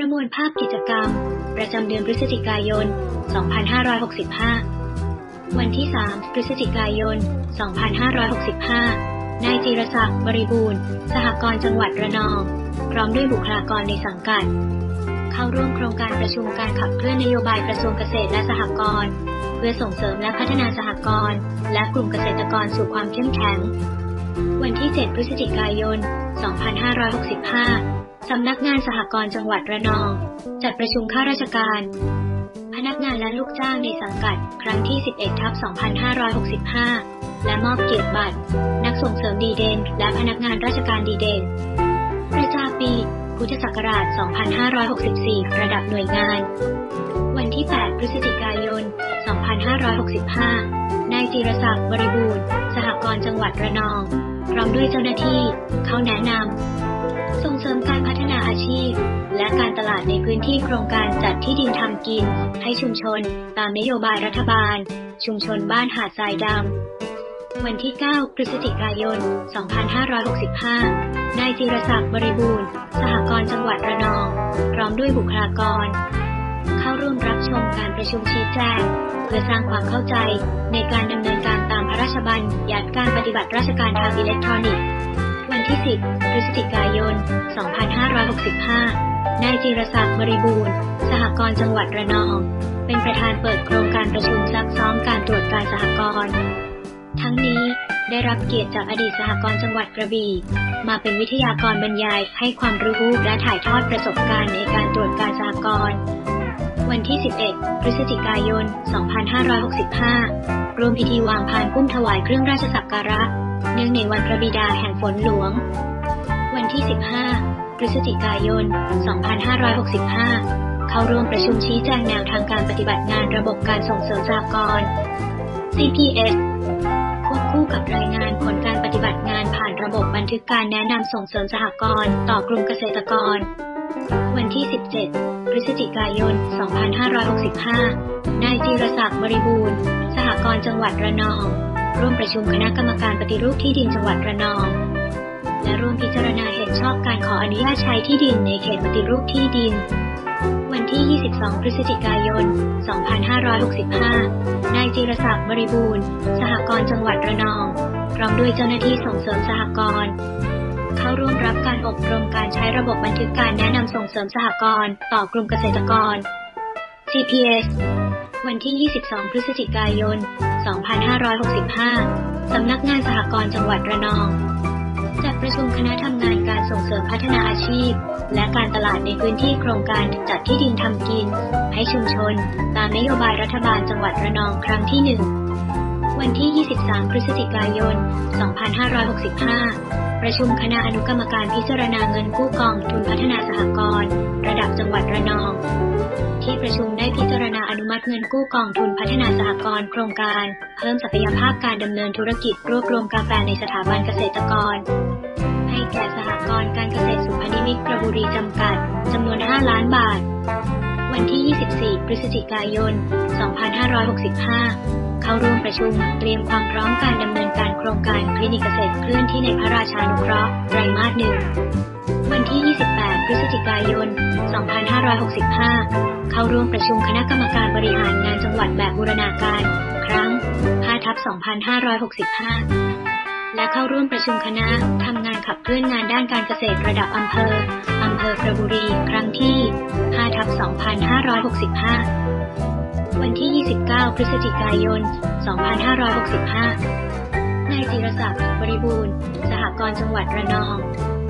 ประมวลภาพกิจกรรม ประจำเดือนพฤศจิกายน 2565 วันที่ 3 พฤศจิกายน 2565 นายจีรศักดิ์บริบูรณ์ สหกรณ์จังหวัดระนอง พร้อมด้วยบุคลากรในสังกัด เข้าร่วมโครงการประชุมการขับเคลื่อนนโยบายกระทรวงเกษตรและสหกรณ์เพื่อส่งเสริมและพัฒนาสหกรณ์และกลุ่มเกษตรกรสู่ความเข้มแข็ง วันที่ 7 พฤศจิกายน 2565 สำนักงานสหกรณ์จังหวัดระนอง จัดประชุมข้าราชการ พนักงานและลูกจ้างในสังกัด ครั้งที่ 11 ทับ 2565 และมอบเกียรติบัตร นักส่งเสริมดีเด่นและพนักงานราชการดีเด่น ประจาปี พุทธศักราช 2564 ระดับหน่วยงาน วันที่ 8 พฤศจิกายน 2565 นายจีรศักดิ์บริบูรณ์ สหกรณ์จังหวัดระนอง พร้อมด้วยเจ้าหน้าที่ เข้าแนะนำ ส่งเสริมการพัฒนาอาชีพ และการตลาดในพื้นที่โครงการจัดที่ดินทำกิน ให้ชุมชน ตามนโยบายรัฐบาล ชุมชนบ้านหาดทรายดำ วันที่ 9 พฤศจิกายน 2565 นายจีรศักดิ์บริบูรณ์ สหกรณ์จังหวัดระนอง พร้อมด้วยบุคลากร เข้าร่วมรับชมการประชุมชี้แจงเพื่อสร้างความเข้าใจในการดำเนินการตามพระราชบัญญัติการปฏิบัติราชการทางอิเล็กทรอนิกส์ วันที่ 10 พฤศจิกายน 2565 นายจีรศักดิ์บริบูรณ์ สหกรณ์จังหวัดระนอง เป็นประธานเปิดโครงการประชุมซักซ้อมการตรวจการสหกรณ์ ทั้งนี้ได้รับเกียรติจากอดีตสหกรณ์จังหวัดกระบี่มาเป็นวิทยากรบรรยายให้ความรู้และถ่ายทอดประสบการณ์ในการตรวจการสหกรณ์วันที่ 11 พฤศจิกายน 2565 รวมพิธีวางพานพุ่มถวายเครื่องราชสักการะ เนื่องในวันพระบิดาแห่งฝนหลวง วันที่ 15 พฤศจิกายน 2565 เข้าร่วมประชุมชี้แจงแนวทางการปฏิบัติงานระบบการส่งเสริมสหกรณ์ CPS ควบคู่กับรายงานผลการปฏิบัติงานผ่านระบบบันทึกการแนะนำส่งเสริมสหกรณ์ต่อกลุ่มเกษตรกร วันที่ 17 พฤศจิกายน 2565 นายจีรศักดิ์บริบูรณ์ สหกรณ์จังหวัดระนอง ร่วมประชุมคณะกรรมการปฏิรูปที่ดินจังหวัดระนอง และร่วมพิจารณาเห็นชอบการขออนุญาตใช้ที่ดินในเขตปฏิรูปที่ดิน วันที่ 22 พฤศจิกายน 2565 นายจีรศักดิ์บริบูรณ์ สหกรณ์จังหวัดระนอง พร้อมด้วยเจ้าหน้าที่ส่งเสริมสหกรณ์เข้าร่วมรับการอบรมการใช้ระบบบันทึกการแนะนำส่งเสริมสหกรณ์ต่อกลุ่มเกษตรกร CPS วันที่ 22 พฤศจิกายน 2565 สำนักงานสหกรณ์จังหวัดระนอง จัดประชุมคณะทำงานการส่งเสริมพัฒนาอาชีพ และการตลาดในพื้นที่โครงการจัดที่ดินทำกิน ให้ชุมชน ตามนโยบายรัฐบาลจังหวัดระนองครั้งที่ 1 วันที่ 23 พฤศจิกายน 2565ประชุมคณะอนุกรรมการพิจารณาเงินกู้กองทุนพัฒนาสหกรณ์ระดับจังหวัดระนอง ที่ประชุมได้พิจารณาอนุมัติเงินกู้กองทุนพัฒนาสหกรณ์โครงการ เพิ่มศักยภาพการดำเนินธุรกิจรวบรวมกาแฟในสถาบันเกษตรกร ให้แก่สหกรณ์การเกษตรสุพนิมิตกระบุรีจำกัดจำนวน 5 ล้านบาท วันที่ 24 พฤศจิกายน 2565 เข้าร่วมประชุม เตรียมความพร้อมการดำเนินการโครงการคลินิกเกษตรเคลื่อนที่ในพระราชานุเคราะห์ไตรมาสหนึ่งวันที่ 28 พฤศจิกายน 2565 เข้าร่วมประชุมคณะกรรมการบริหารงานจังหวัดแบบบูรณาการ ครั้ง5ทับ2565 และเข้าร่วมประชุมคณะทำงานขับเคลื่อนงานด้านการเกษตรระดับอำเภออำเภอกระบุรี ครั้งที่5ทับ2565 วันที่ 29 พฤศจิกายน 2565 นายจิรศักดิ์บริบูรณ์ สหกรณ์จังหวัดระนอง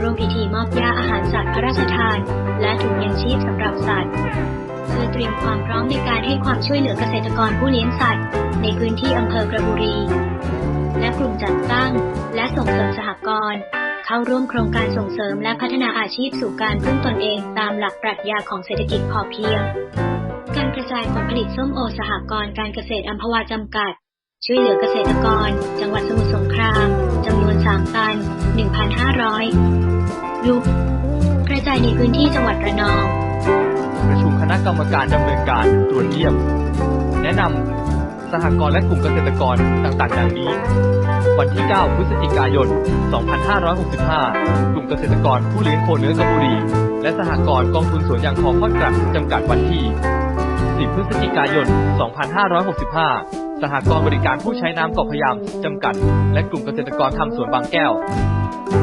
ร่วมพิธีมอบยาอาหารสัตว์พระราชทาน และถุงยังชีพสำหรับสัตว์ เพื่อเตรียมความพร้อมในการให้ความช่วยเหลือเกษตรกรผู้เลี้ยงสัตว์ ในพื้นที่อำเภอกระบุรี และกลุ่มจัดตั้ง และส่งเสริมสหกรณ์เข้าร่วมโครงการส่งเสริมและพัฒนาอาชีพสู่การพึ่งตนเองตามหลักปรัชญาของเศรษฐกิจพอเพียง กระจายผลผลิตส้มโอสหกรณ์การเกษตรอัมพวาจำกัด ช่วยเหลือเกษตรกร จังหวัดสมุทรสงครามจำนวน 3 ตัน 1,500ลูกกระจายในพื้นที่จังหวัดระนอง ประชุมคณะกรรมการดำเนินการตรวจเยี่ยม แนะนำสหกรณ์และกลุ่มเกษตรกรต่างๆ ดังนี้ วันที่ 9 พฤศจิกายน 2565 กลุ่มเกษตรกรผู้เลี้ยงโคเนื้อกระบุรีและสหกรณ์กองทุนสวนยางคอคอดกระจำกัดวันที่ 10 พฤศจิกายน 2565 สหกรณ์บริการผู้ใช้น้ำเกาะพยามจำกัด และกลุ่มเกษตรกรทำสวนบางแก้ว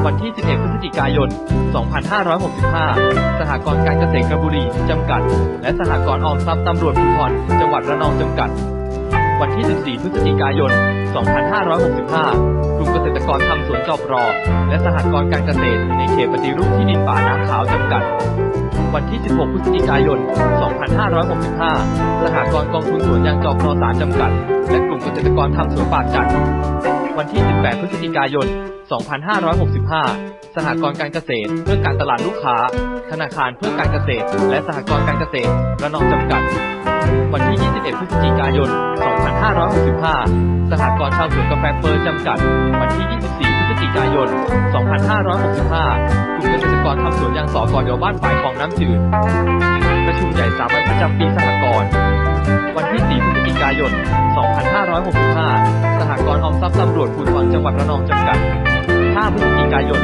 วันที่ 11 พฤศจิกายน 2565 สหกรณ์การเกษตรกระบุรีจำกัด และสหกรณ์ออมทรัพย์ตำรวจภูธรจังหวัดระนองจำกัด วันที่ 14 พฤศจิกายน 2565 กลุ่มเกษตรกรทำสวนจอบรอ และสหกรณ์การเกษตรในเขตปฏิรูปที่ดินป่าน้ำขาวจำกัด วันที่ 16 พฤศจิกายน 2565 สหกรณ์กองทุนสวนยางจอบรอสารจำกัด และกลุ่มเกษตรกรทำสวนปากจัดวันที่ 18 พฤศจิกายน 2565 สหกรณ์การเกษตร เพื่อการตลาดลูกค้า ธนาคารเพื่อการเกษตร และสหกรณ์การเกษตรระนองจำกัด วันที่ 21พฤศจิกายน 2565 สหกรณ์ชาวสวนกาแฟเฟิร์นจำกัด วันที่ 24 พฤศจิกายน 2565 กลุ่มเกษตรกรทำสวนยางสอกรดียวบ้านฝ่ายของน้ำจืด ประชุมใหญ่สามัญประจำปีสหกรณ์ วันที่ 4 พฤศจิกายน 2565 สหกรณ์ออมทรัพย์ตำรวจภูธรจังหวัดระนองจำกัด 5 พฤศจิกายน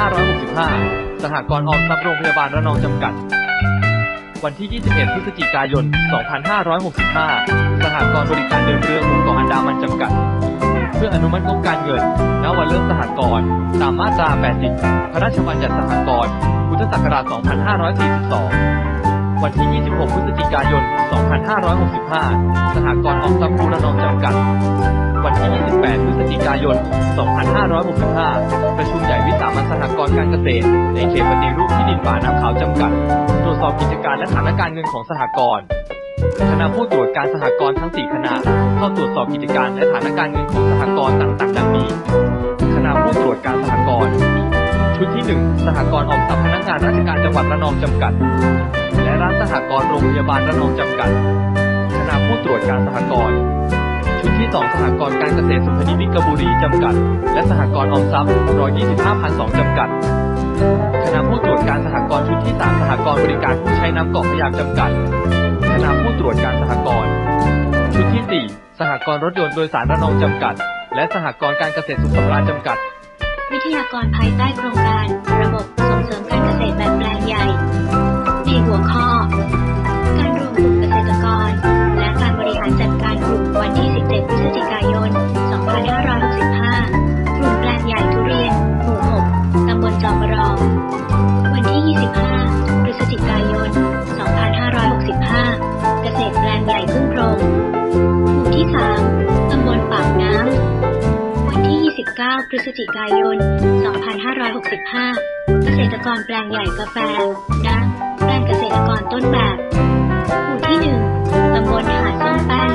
2565 สหกรณ์ออมทรัพย์โรงพยาบาลระนองจำกัด วันที่ 21 พฤศจิกายน 2565 สหกรณ์บริการเดินเรือหมู่เกาะอันดามันจำกัด เพื่ออนุมัติงบการเงิน ณ วันเริ่มสหกรณ์ตามมาตรา 80 พระราชบัญญัติสหกรณ์ พุทธศักราช 2542 วันที่ 26 พฤศจิกายน 2565 สหกรณ์ออมทรัพย์ภูระนองจำกัด วันที่ จิกายน 2565 ประชุมใหญ่วิสามัญสหกรณ์การเกษตร ในเขตปฏิรูปที่ดินป่าน้ำขาวจำกัด ตรวจสอบกิจการและฐานะการเงินของสหกรณ์คณะผู้ตรวจการสหกรณ์ทั้ง 4 คณะเข้าตรวจสอบกิจการและฐานะการเงินของสหกรณ์ต่าง ๆ ดังนี้ คณะผู้ตรวจการสหกรณ์ชุดที่ 1 สหกรณ์ออมทรัพย์พนักงานราชการจังหวัดระนองจำกัด และร้านสหกรณ์โรงพยาบาลระนองจำกัด คณะผู้ตรวจการสหกรณ์ ชุดที่ 2 สหกรณ์การเกษตรสุพนิมิตรกบุรีจำกัด และสหกรณ์ออมทรัพย์125,002จำกัดคณะผู้ตรวจการสหกรณ์ชุดที่ 3 สหกรณ์บริการผู้ใช้น้ำเกาะพะยามจำกัดคณะผู้ตรวจการสหกรณ์ชุดที่ 4 สหกรณ์รถยนต์โดยสารระนองจำกัด และสหกรณ์การเกษตรสุขสำราญจำกัด วิทยากรภายใต้โครงการ ระบบส่งเสริมการเกษตรแบบแปลงใหญ่ในหัวข้อ 5 กลุ่แปลงใหญ่ทุเรียน หมู่ 6 ตำบลจอบรองวันที่ 25 พฤศจิกายน 2565 เกษตรแปลงใหญ่พึ่งพรมหมู่ที่ 3 ตำบลปากน้ำ วันที่ 29 พฤศจิกายน 2565 เกษตรกรแปลงใหญ่กาแฟนะแปลงเกษตรกรต้นแบบ หมู่ที่ 1 ตำบลหาดซ่องแป้ง